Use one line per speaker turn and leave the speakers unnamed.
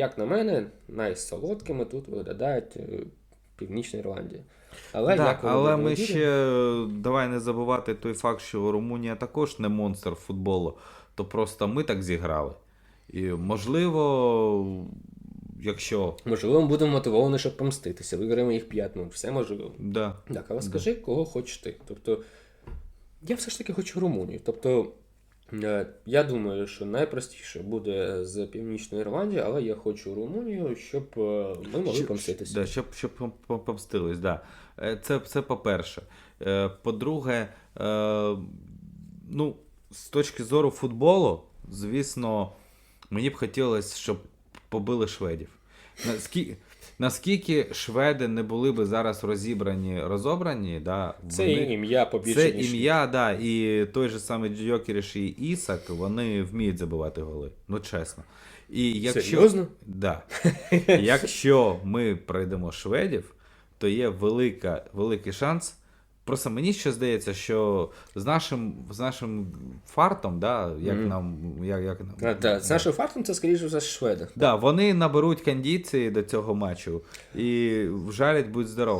Як на мене, найсолодкими тут виглядають е, Північна Ірландія. Але,
Да,
як
але ми
радіти,
ще давай не забувати той факт, що Румунія також не монстр футболу, то просто ми так зіграли. І можливо, якщо.
можливо, ми будемо мотивовані, щоб помститися. Виграємо їх 5-0. Все можливо.
Да.
Так, але скажи, кого хочеш ти. Тобто, я все ж таки хочу Румунію. Тобто, я думаю, що найпростіше буде з Північної Ірландії, але я хочу Румунію, щоб е, ми могли
Щоб-
помститися.
Да, щоб, щоб пом- пом- помстились, да. Е, Це, це по-перше. Е, По-друге, е, ну, з точки зору футболу, звісно, мені б хотілося, щоб побили шведів. Наскільки, наскільки шведи не були би зараз розібрані, розобрані, да,
Це
вони-
ім'я побільше,
це
ніж
ім'я, да, і той же самий Джокеріш і Ісак, вони вміють забивати голи. Ну чесно. І якщо,
Серйозно?
Да. якщо ми пройдемо шведів, то є велика, великий шанс. Просто мені ще здається, що з нашим, з нашим фартом, да, як
Мгм.
нам. Як, як, нам-
А, да, з нашим фартом це скоріше за шведи.
Да, вони наберуть кондиції до цього матчу і вжарять будь здоров.